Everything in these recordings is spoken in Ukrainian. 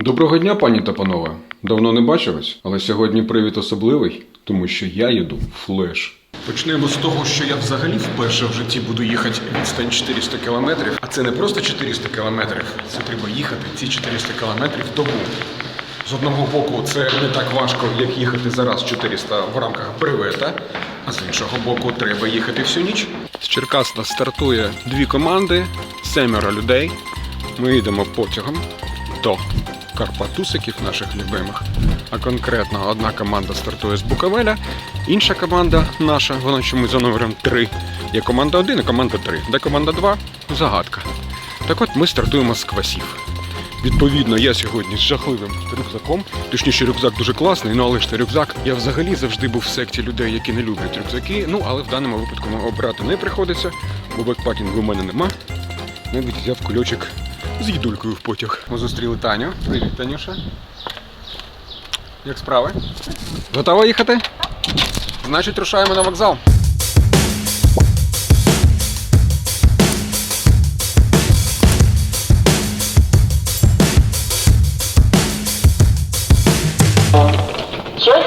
Доброго дня, пані та панове. Давно не бачились, але сьогодні привід особливий, тому що я їду флеш. Почнемо з того, що я взагалі вперше в житті буду їхати відстань 400 кілометрів. А це не просто 400 кілометрів, це треба їхати ці 400 кілометрів добу. З одного боку, це не так важко, як їхати зараз 400 в рамках бревета, а з іншого боку, треба їхати всю ніч. З Черкас нас стартує дві команди, семеро людей. Ми йдемо потягом до Карпатусиків наших любимих. А конкретно одна команда стартує з Буковеля, інша команда наша, вона чомусь за номером 3. Є команда 1 і команда 3. Де команда 2 загадка. Так от ми стартуємо з квасів. Відповідно, я сьогодні з жахливим рюкзаком. Точніше, рюкзак дуже класний, ну але ж це рюкзак. Я взагалі завжди був в секті людей, які не люблять рюкзаки. Ну але в даному випадку обирати не приходиться, бо бекпакінгу в мене нема. Навіть взяв кульочок з їдулькою в потяг. Ми зустріли Таню. Привіт, Танюша. Як справи? Готова їхати? Значить, рушаємо на вокзал.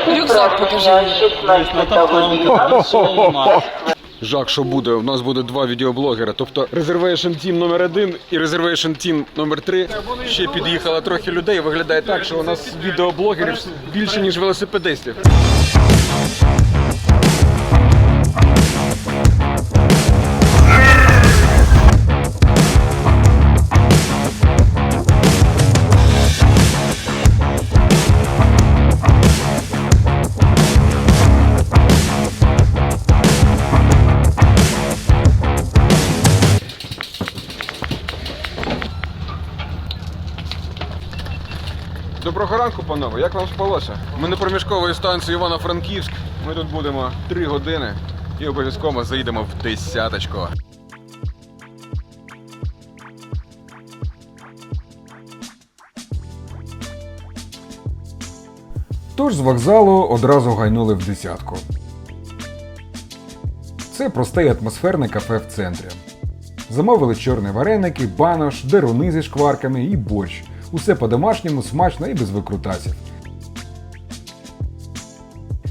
Рюкзак покажи. 16 Жак, що буде? У нас буде два відеоблогера. Тобто Reservation Team номер 1 і Reservation Team номер 3 Ще під'їхало трохи людей. Виглядає так, що у нас відеоблогерів більше, ніж велосипедистів. Ранку, панове. Як вам спалося? Ми на проміжкової станції Івано-Франківськ. Ми тут будемо 3 години і обов'язково заїдемо в десяточку. Тож з вокзалу одразу гайнули в десятку. Це просте і атмосферне кафе в центрі. Замовили чорні вареники, банош, деруни зі шкварками і борщ. Усе по-домашньому, смачно і без викрутасів.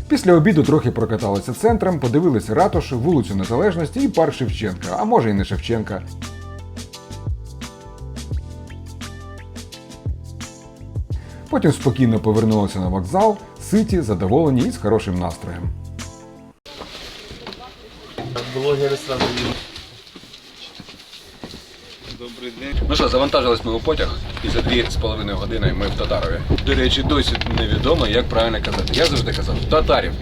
Після обіду трохи прокаталися центром, подивилися ратушу, вулицю Незалежності і парк Шевченка, а може і не Шевченка. Потім спокійно повернулися на вокзал, ситі, задоволені і з хорошим настроєм. Блогери сразу. Добрий. Ну що, завантажились ми у потяг, і за дві з половиною години ми в Татарові. До речі, досі невідомо, як правильно казати. Я завжди казав татарів.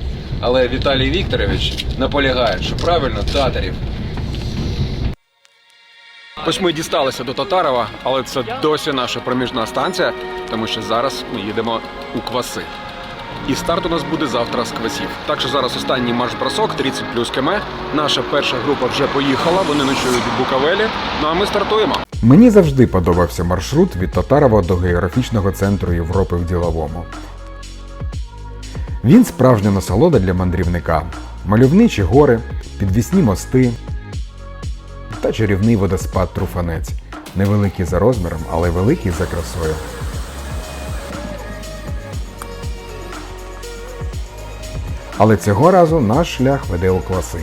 Але Віталій Вікторович наполягає, що правильно татарів. Ось ми дісталися до Татарова, але це досі наша проміжна станція, тому що зараз ми їдемо у кваси. І старт у нас буде завтра з квасів. Так що зараз останній марш-бросок 30 плюс км. Наша перша група вже поїхала, вони ночують у Буковелі. Ну а ми стартуємо. Мені завжди подобався маршрут від Татарова до географічного центру Європи в діловому. Він справжня насолода для мандрівника. Мальовничі гори, підвісні мости та чарівний водоспад Труфанець. Невеликий за розміром, але великий за красою. Але цього разу наш шлях веде у класи.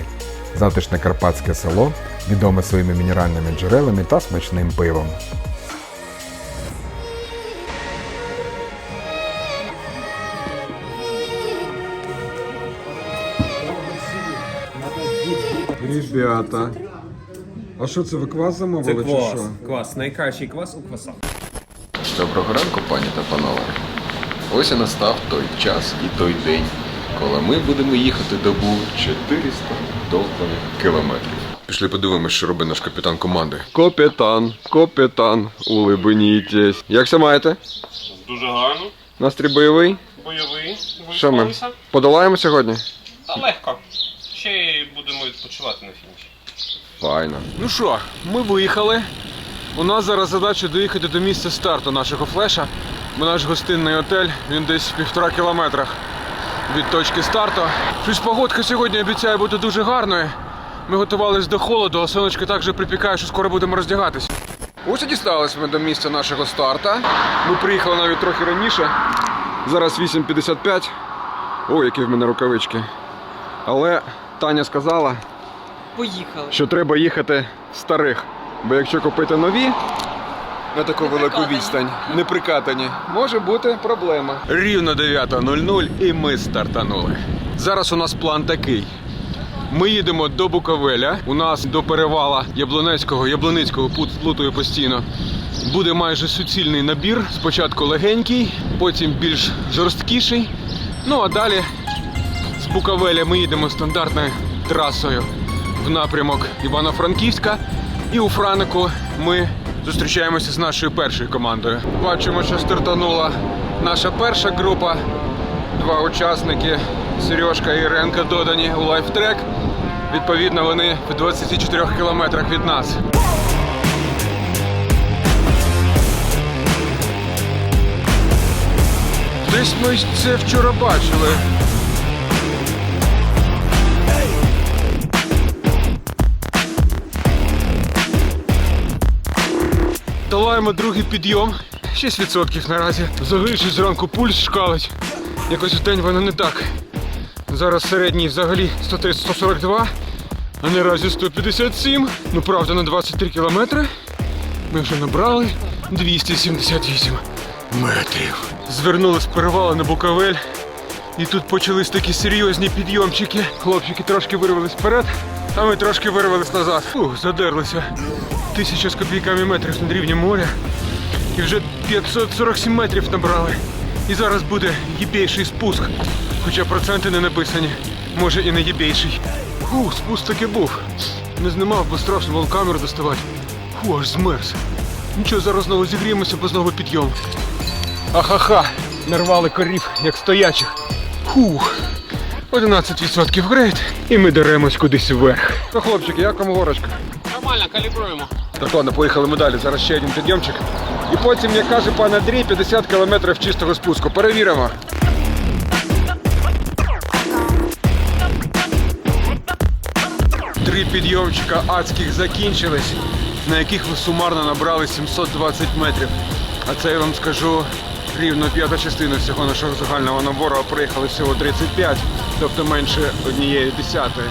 Затишне карпатське село, відоме своїми мінеральними джерелами та смачним пивом. Ребята. А що це ви квас Це замовили квас. Квас. Найкращий квас у квасах. Доброго ранку, пані та панове. Ось і настав той час і той день, коли ми будемо їхати добу 400 довбаних кілометрів. Пішли подивимось, що робить наш капітан команди. Капітан, капітан, улибенітесь. Як все маєте? Дуже гарно, Настрій бойовий? бойовий, Що ми? Подолаємо сьогодні? Та легко. Ще й будемо відпочивати на фініші. Файно. Ну що, ми виїхали. У нас зараз задача доїхати до місця старту нашого флеша. Бо наш гостинний отель, він десь в півтора кілометрах від точки старту. Щось погодка сьогодні обіцяє бути дуже гарною. Ми готувалися до холоду, а сонечко так же припікає, що скоро будемо роздягатись. Ось і дісталися ми до місця нашого старта. Ми приїхали навіть трохи раніше. Зараз 8.55. О, які в мене рукавички. Але Таня сказала, Поїхали. що треба їхати старих. Бо якщо купити нові на таку велику відстань, не прикатані, може бути проблема. Рівно 9.00 і ми стартанули. Зараз у нас план такий. Ми їдемо до Буковеля. У нас до перевала Яблунецького, Яблуницького пут- плутаю постійно. Буде майже суцільний набір. Спочатку легенький, потім більш жорсткіший. Ну а далі з Буковеля ми їдемо стандартною трасою в напрямок Івано-Франківська. І у Франику ми зустрічаємося з нашою першою командою. Бачимо, що стартанула наша перша група. Два учасники Сережка і Іренка додані у лайфтрек. Відповідно, вони в 24 кілометрах від нас. Десь ми це вчора бачили. Долаємо другий підйом. 6% наразі. Щось зранку пульс шкалить. Якось в день воно не так. Зараз середній взагалі 130-142, а наразі 157. Ну правда, на 23 кілометри. Ми вже набрали 278 метрів. Звернули з перевалу на Буковель. І тут почались такі серйозні підйомчики. Хлопчики трошки вирвались вперед, а ми трошки вирвались назад. Ух, задерлися. Тисяча з копійками метрів над рівнем моря. І вже 547 метрів набрали. І зараз буде єбейший спуск. Хоча проценти не написані. Може і не єбейший. Фу, спуск таки був. Не знімав, бо страшно було камеру доставати. Фу, аж змерз. Нічого, зараз знову зігріємося, бо знову підйом. Ахаха, нарвали корів, як стоячих. Фух. 11% грейд, і ми деремось кудись вверх. Ну, хлопчики, як вам горочка? Нормально, калібруємо. Так ладно, поїхали ми далі. Зараз ще один підйомчик. І потім, як каже пан Андрій, 50 кілометрів чистого спуску. Перевіримо. Три підйомчика адських закінчились, на яких ви сумарно набрали 720 метрів. А це я вам скажу рівно п'ята частина всього нашого загального набору, а приїхали всього 35, тобто менше однієї десятої.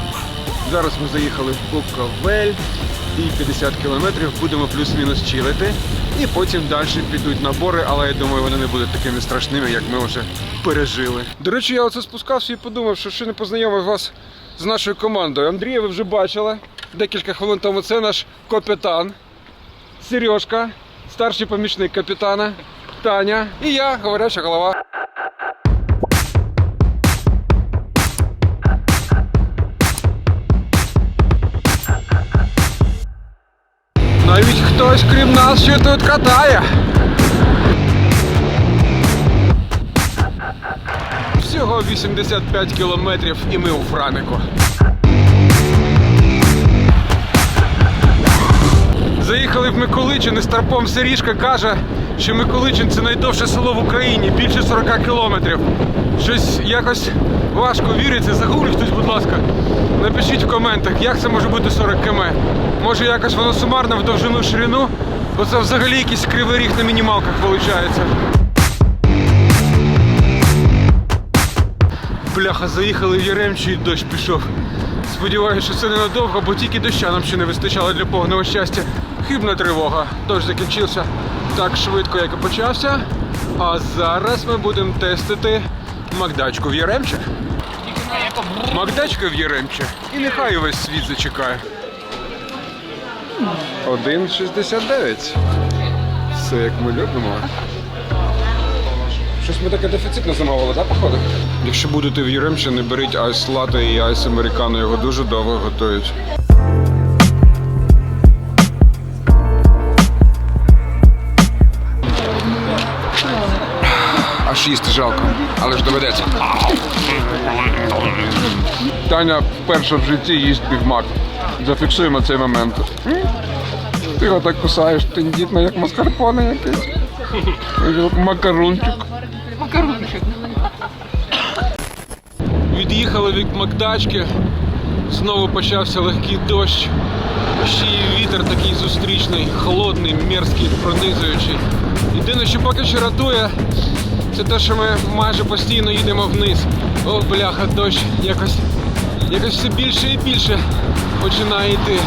Зараз ми заїхали в Буковель і 50 кілометрів будемо плюс-мінус чилити. І потім далі підуть набори, але я думаю, вони не будуть такими страшними, як ми вже пережили. До речі, я оце спускався і подумав, що ще не познайомив вас з нашою командою. Андрія ви вже бачили декілька хвилин тому. Це наш капітан Сережка, старший помічник капітана, Таня і я, говоряча голова. Навіть хтось крім нас ще тут катає. Всього 85 кілометрів і ми у Франику. Заїхали в Миколичин і Старпом Сирішка каже, що Миколичин це найдовше село в Україні, більше 40 кілометрів. Щось якось важко віриться. Загугліть хтось, будь ласка. Напишіть в коментах, як це може бути 40 км. Може якось воно сумарно в довжину ширину, бо це взагалі якийсь кривий ріг на мінімалках виходить. Бляха, заїхали в Яремчу і дощ пішов. Сподіваюся, що це ненадовго, бо тільки доща нам ще не вистачало для повного щастя. Хибна тривога. Дощ закінчився так швидко, як і почався. А зараз ми будемо тестити Макдачку в Яремче. Макдачка в Яремче. І нехай увесь світ зачекає. 1,69. Все як ми любимо. Щось ми таке дефіцитно замовили, так, походу? Якщо будете в Єремче, не беріть айс лате і айс американо, його дуже довго готують. Їсти жалко, але ж доведеться. Таня вперше в житті їсть бігмак. Зафіксуємо цей момент. Ти його так кусаєш, тендітно, як маскарпоне якийсь. Макарунчик. Від'їхали від Макдачки. Знову почався легкий дощ. Ще й вітер такий зустрічний, холодний, мерзкий, пронизуючий. Єдине, що поки що рятує, це те, що ми майже постійно їдемо вниз. О, бляха, дощ якось, якось все більше і більше починає йти.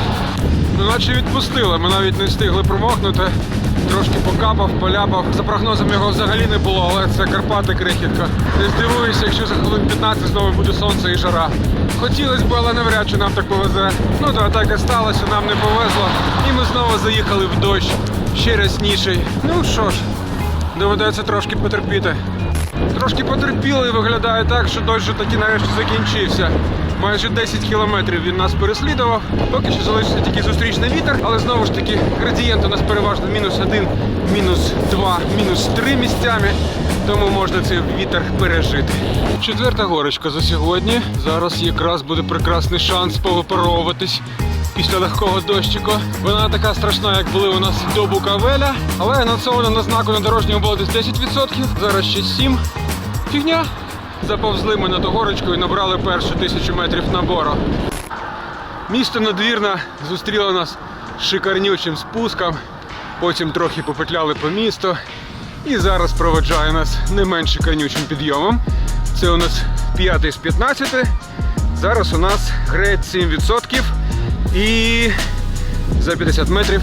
Ну, наче відпустили, ми навіть не встигли промокнути. Трошки покапав, поляпав. За прогнозом його взагалі не було, але це Карпати крихітка. Не здивуюся, якщо за хвилин 15 знову буде сонце і жара. Хотілося б, але навряд чи нам так повезе. Ну то так і сталося, нам не повезло. І ми знову заїхали в дощ. Ще рясніший. Ну що ж, доведеться трошки потерпіти. Трошки потерпіли і виглядає так, що дощ таки нарешті закінчився. Майже 10 кілометрів він нас переслідував. Поки що залишився тільки зустрічний вітер, але знову ж таки градієнт у нас переважно мінус один, мінус два, мінус три місцями. Тому можна цей вітер пережити. Четверта горочка за сьогодні. Зараз якраз буде прекрасний шанс повипаровуватись після легкого дощику. Вона така страшна, як були у нас до Букавеля, але анонсовано на знаку на дорожньому було десь 10%, зараз ще 7. Фігня. Заповзли ми на ту горочку і набрали першу тисячу метрів набору. Місто надвірна зустріло нас шикарнючим спуском, потім трохи попетляли по місту і зараз проведжає нас не менш шикарнючим підйомом. Це у нас п'ятий з 15. Зараз у нас грець 7% і за 50 метрів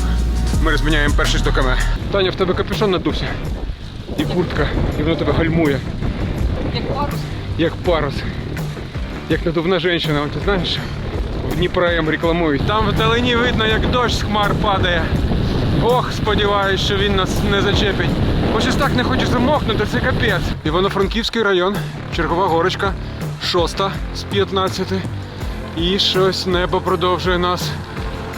ми розміняємо перший 100 км. Таня, в тебе капюшон надувся. І куртка, і воно тебе гальмує. Як парус. Як парус. Як надувна жінка, ти знаєш? В Дніпром рекламують. Там вдалині видно, як дощ з хмар падає. Ох, сподіваюсь, що він нас не зачепить. Бо щось так не хочу замокнути, це капець. Івано-Франківський район, чергова горочка, шоста з 15. І щось небо продовжує нас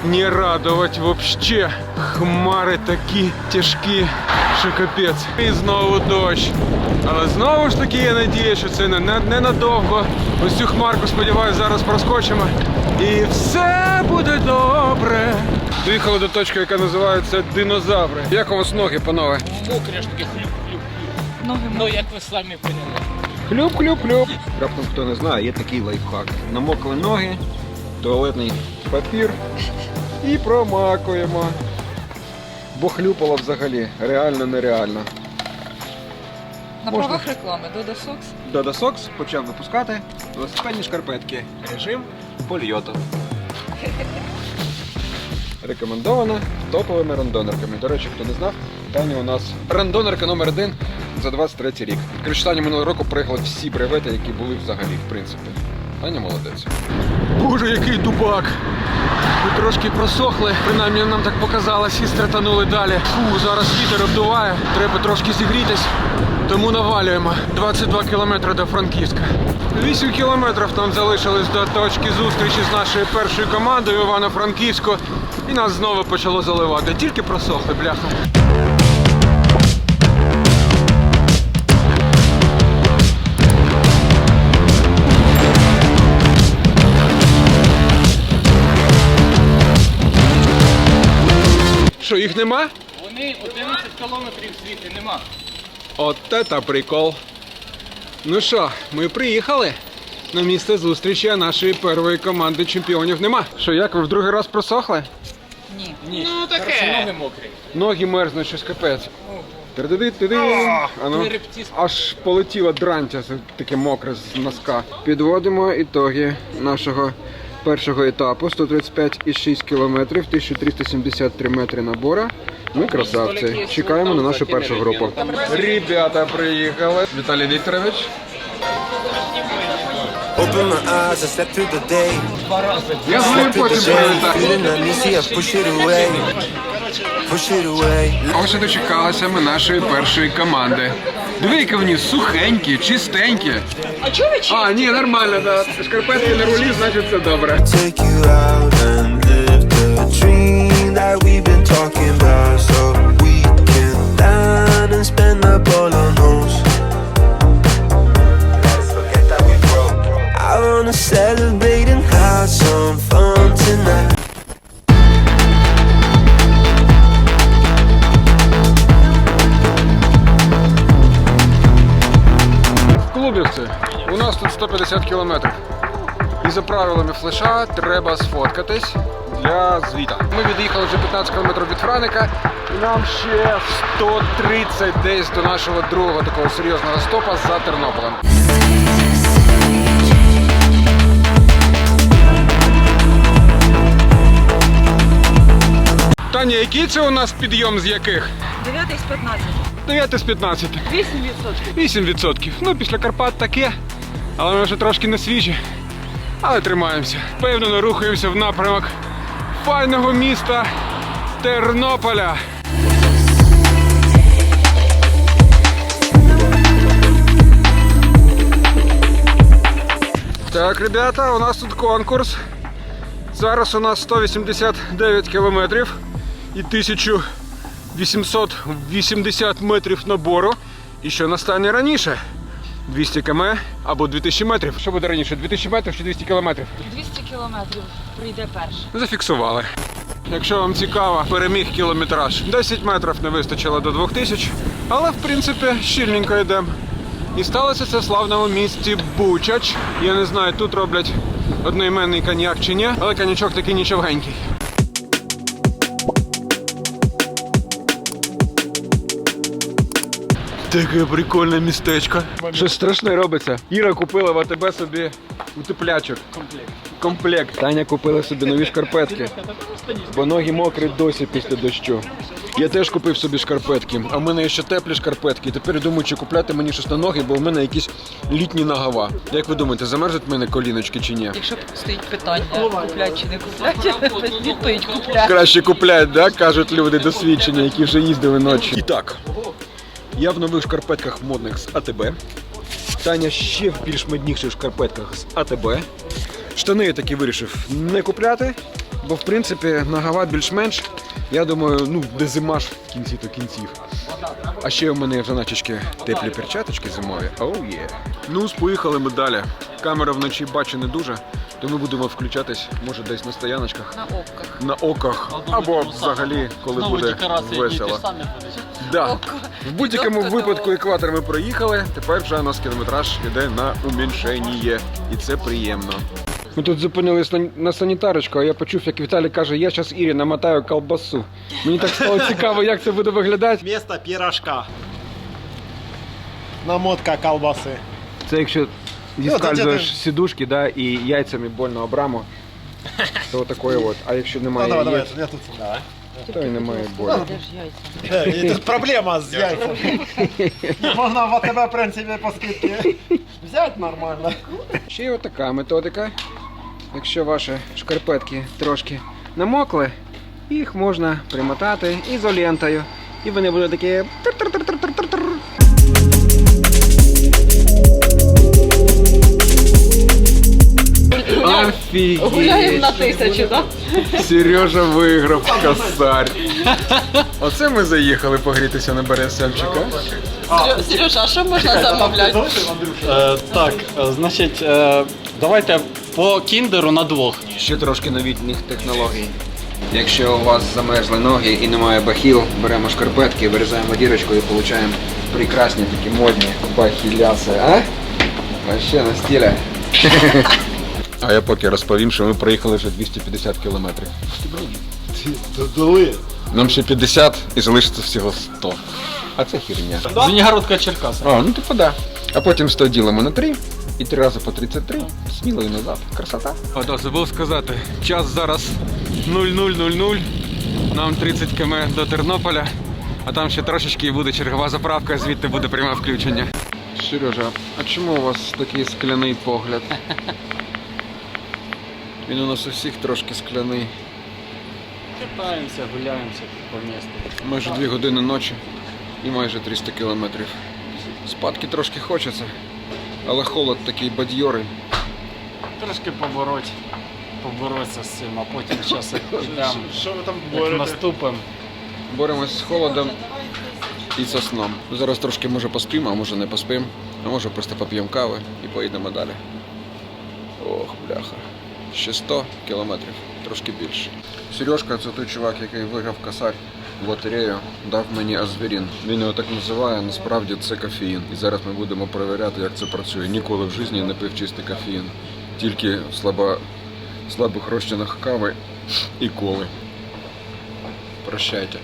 не радувати вообще. Хмари такі тяжкі, що капець. І знову дощ. Але знову ж таки я надію, що це не, не. Ось цю хмарку, сподіваюся, зараз проскочимо. І все буде добре. Доїхали до точки, яка називається динозаври. Як у вас ноги, панове? Мокрі аж таки хлюп-хлюп. Ноги Ну, як ви самі поняли. Хлюп-хлюп-хлюп. Раптом хто не знає, є такий лайфхак. Намокли ноги, туалетний Папір. І промакуємо. бо хлюпало взагалі. Реально нереально. на Можна. правах реклами Dodo Socks. Дода Сокс почав випускати велосипедні шкарпетки. Режим польоту. Рекомендовано топовими рандонерками. До речі, хто не знав, Таня у нас рандонерка номер один за 23 рік. Коротше, минулого року проїхала всі бревети, які були взагалі, в принципі. Таня молодець. Боже, який дубак! Ми трошки просохли, принаймні нам так показалось, і стратанули далі. Фу, зараз вітер обдуває, треба трошки зігрітись, тому навалюємо. 22 кілометри до Франківська. 8 кілометрів нам залишилось до точки зустрічі з нашою першою командою Івано-Франківську. І нас знову почало заливати. Тільки просохли, бляха. Що, їх нема? Вони 11 кілометрів звідти нема. От це прикол. Ну що, ми приїхали на місце зустрічі, а нашої першої команди чемпіонів нема. Що, як ви в другий раз просохли? Ні. Ну таке. Ноги мокрі. Ноги мерзнуть, щось капець. Хребті. аж полетіла дрантя, це таке мокре з носка. Підводимо ітоги нашого першого етапу 135,6 кілометрів, 1373 метри набора. Ми красавці. Чекаємо на нашу першу групу. Ребята приїхали. Віталій Вікторович. Open my eyes, I step through the day. Я з through потім the привітаю. feeling uneasy, I push it away. Push it away. Ось і дочекалися ми нашої першої команди. Диви, які вони сухенькі, чистенькі. А чого ви А, ні, нормально, да. Шкарпетки на рулі, значить це добре. Take you out and live the dream that we've been talking about. So we can down and spend up all В У нас тут 150 кілометрів. І за правилами флеша треба сфоткатись для звіта. Ми від'їхали вже 15 км від Франика, і нам ще 130 десь до нашого другого такого серйозного стопа за Тернополем. Таня, який це у нас підйом з яких? 9 з 15. 9 з 15. 8%. 8%. Ну, після Карпат таке, але ми вже трошки не свіжі. Але тримаємося. Впевнено рухаємося в напрямок файного міста Тернополя. Так, ребята, у нас тут конкурс. Зараз у нас 189 кілометрів і 1880 метрів набору. І що настане раніше? 200 км або 2000 метрів. Що буде раніше? 2000 метрів чи 200 кілометрів? 200 кілометрів прийде перший. Зафіксували. Якщо вам цікаво, переміг кілометраж. 10 метрів не вистачило до 2000, але в принципі щільненько йдемо. І сталося це в славному місті Бучач. Я не знаю, тут роблять одноіменний коньяк чи ні, але коньячок такий нічовгенький. Таке прикольне містечко. Щось страшне робиться. Іра купила в АТБ собі утеплячок. Комплект. Комплект. Таня купила собі нові шкарпетки. Бо ноги мокрі досі після дощу. Я теж купив собі шкарпетки, а в мене ще теплі шкарпетки. І тепер думаю, чи купляти мені щось на ноги, бо в мене якісь літні нагава. Як ви думаєте, замерзнуть в мене коліночки чи ні? Якщо стоїть питання, куплять чи не куплять, відповідь купляти. Краще куплять, да? кажуть люди досвідчені, які вже їздили ночі. І так, я в нових шкарпетках модних з АТБ. Таня ще в більш модніших шкарпетках з АТБ. Штани я таки вирішив не купляти, бо в принципі нагават більш-менш. Я думаю, ну, де зима ж в кінці то кінців. А ще у мене в заначечки теплі перчаточки зимові. Оу є. Ну, поїхали ми далі. Камера вночі бачу не дуже, тому будемо включатись, може, десь на стояночках На окках. на оках або взагалі, коли буде весело. Да. В будь-якому Тобто, випадку ну, екватор ми проїхали. Тепер вже у нас кілометраж іде на уміншення, і це приємно. Ми тут зупинились на, на санітарочку, а я почув, як Віталій каже, я зараз Ірі намотаю колбасу. Мені так стало цікаво, як це буде виглядати. Вместо пирожка. Намотка колбасы. Це якщо зіскальзуєш зіскальзуєш сідушки, да, і яйцями больно обраму, то такое от. А якщо Ну, немає давай, давай, яєць, я тут. Давай. то і немає болі. Де ж яйця? Тут проблема с яйцами. Можно в АТБ, в принципе, по скидке взять нормально. Ще й отака методика. Якщо ваші шкарпетки трошки намокли, їх можна примотати ізолентою. І вони будуть такі. Тир-тир-тир-тир-тир-тир. Гуляємо на тисячу, так? Сережа виграв косарь. Оце ми заїхали погрітися на Бересельчика. Сережа, а що можна замовляти? Е, так, е, значить, е, давайте по кіндеру на двох. Ще трошки новітніх технологій. Якщо у вас замерзли ноги і немає бахіл, беремо шкарпетки, вирізаємо дірочку і отримуємо прекрасні такі модні бахіляси, а? Вообще на стилі. А я поки розповім, що ми проїхали вже 250 кілометрів. Додали. Нам ще 50 і залишиться всього 100. А це херня. Звенігородка Черкаса. А, ну типу да. А потім 100 ділимо на 3 і 3 рази по 33. Сміло і назад. Красота. А да, забув сказати. Час зараз 0000. Нам 30 км до Тернополя, а там ще трошечки і буде чергова заправка, звідти буде пряме включення. Сережа, а чому у вас такий скляний погляд? Він у нас у всіх трошки скляний. Катаємося, гуляємося по місту. Майже 2 години ночі і майже 300 кілометрів. Спадки трошки хочеться, але холод такий бадьорий. Трошки побороть, поборотися з цим, а потім зараз йдемо, Що ви там як борете? наступимо. Боремось з холодом і со сном. Зараз трошки може поспимо, а може не поспимо, а може просто поп'ємо кави і поїдемо далі. Ох, бляха. Ще 100 кілометрів, трошки більше. Сережка це той чувак, який виграв косарь в лотерею, дав мені азвірін. Він його так називає, насправді це кофеїн. І зараз ми будемо перевіряти, як це працює. Ніколи в житті не пив чистий кофеїн. Тільки в слабо, слабих розчинах кави і коли. Прощайте.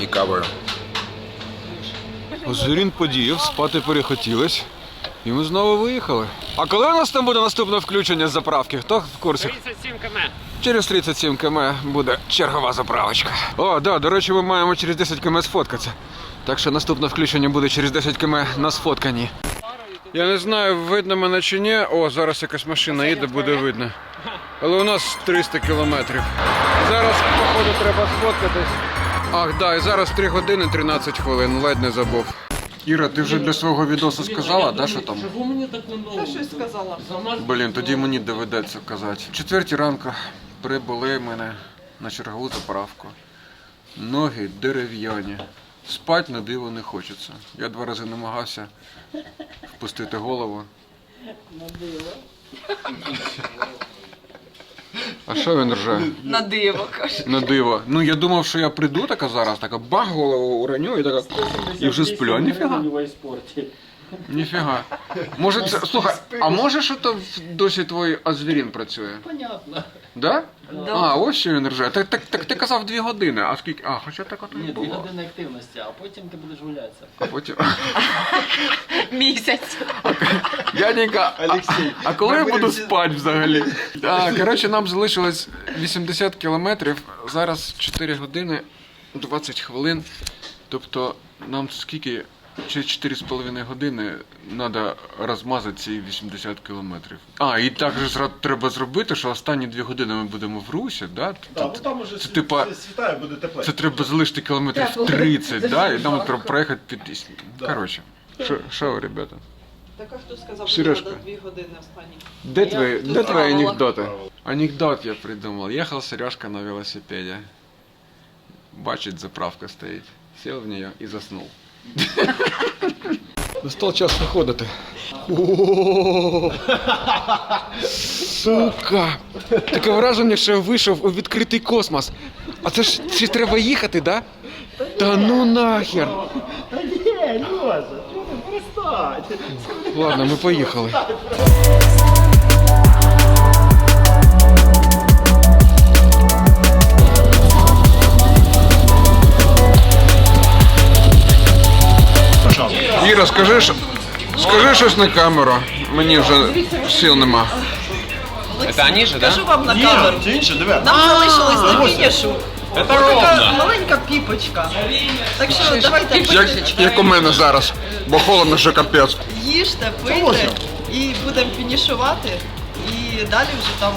І кавою. Озерін подіяв, спати перехотілось. І ми знову виїхали. А коли у нас там буде наступне включення з заправки? Хто в курсі? 37 км. Через 37 км буде чергова заправочка. О, да, до речі, ми маємо через 10 км сфоткатися. Так що наступне включення буде через 10 км на сфотканні. Я не знаю, видно мене чи ні. О, зараз якась машина їде, буде видно. Але у нас 300 кілометрів. Зараз, походу, треба сфоткатись. Ах, да, і зараз 3 години 13 хвилин, ледь не забув. Іра, ти вже для свого відосу сказала, да, що там? Щось сказала. Блін, тоді мені доведеться казати. В четвертій ранку прибули мене на чергову заправку. Ноги дерев'яні. Спать на диво не хочеться. Я два рази намагався впустити голову. А що він рже? На диво, каже. На диво. Ну я думав, що я прийду така зараз, така бах голову уроню і така. І вже сплю. А ніфіга. Ніфіга. Може це. Слухай, а може що то в- досі твій азвірін працює? Понятно. Да? А, ось що він рже. Так, так, так ти казав дві години, а скільки. А, хоча так от і Ні, дві було. години активності, а потім ти будеш гулятися. А потім. Місяць. Дяденька, Олексій, а коли ми я буду будемо всі- спати взагалі? Коротше, нам залишилось 80 кілометрів. Зараз 4 години 20 хвилин. Тобто нам скільки? Чи 4,5 години треба розмазати ці 80 кілометрів. А, і так же зра- треба зробити, що останні 2 години ми будемо в Русі, да? Так, ну там уже Це типа- світає, буде тепле. Це треба залишити кілометрів 30, да? І нам треба проїхати 50. Коротше, що- що, ребята? Так а хто сказав, Сережка. що дві години останні? Де Я твои, тут де твои правила. анекдоты? Анекдот я придумал. Ехал Сережка на велосипеде. Бачить, заправка стоїть. Сел в нее і заснув. Настав час виходити. Сука! Таке враження, що я вийшов у відкритий космос. А це ж ще треба їхати, да? Та ну нахер! Ні, Льоша, чого ти перестань? Ладно, ми поїхали. Скажи, що- скажи щось на камеру. Мені вже сил нема. Кажу вам на камеру. Чи інше, диви. Нам залишилось на фінішу. Така маленька піпочка. Так що давайте Як, пишечки. як у мене зараз, бо холодно, що капець. Їжте, пийте і будемо фінішувати. І далі вже там,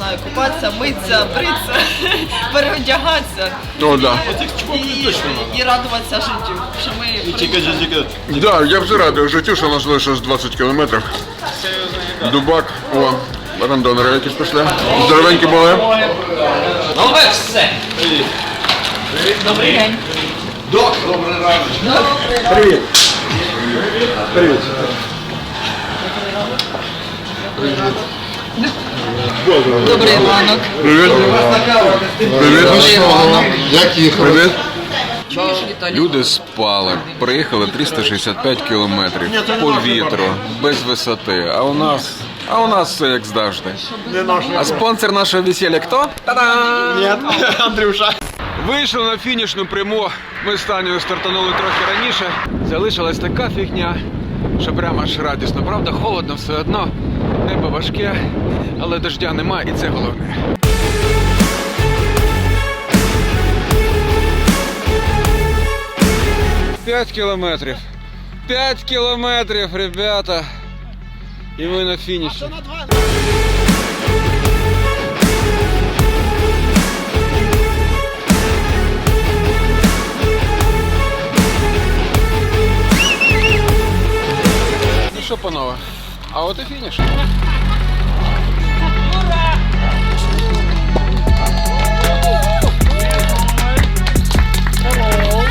знаю, купатися, митися, бритися, переодягатися О, да. і, і радуватися життю. Що ми Тільки, тільки. Да, я вже радий життю, що у нас залишилось 20 кілометрів. Дубак, о, рандонери якісь пішли. Здоровенькі були. Добрий день. Привіт. Привіт. Добрий ранок. Привіт. Привіт. Як їхав? Привіт. Люди спали, проїхали 365 кілометрів по вітру, без висоти. А у нас, а у нас все як завжди. А спонсор нашого весілля хто? Та-дам! Ні, Андрюша. Вийшли на фінішну пряму. Ми з Танею стартанули трохи раніше. Залишилась така фігня, що прямо аж радісно. Правда, холодно все одно. Небо важке, але дождя нема, і це головне. П'ять кілометрів. П'ять кілометрів, ребята. І ми на фініші. Ну що, панове, а вот и финиш. Ура!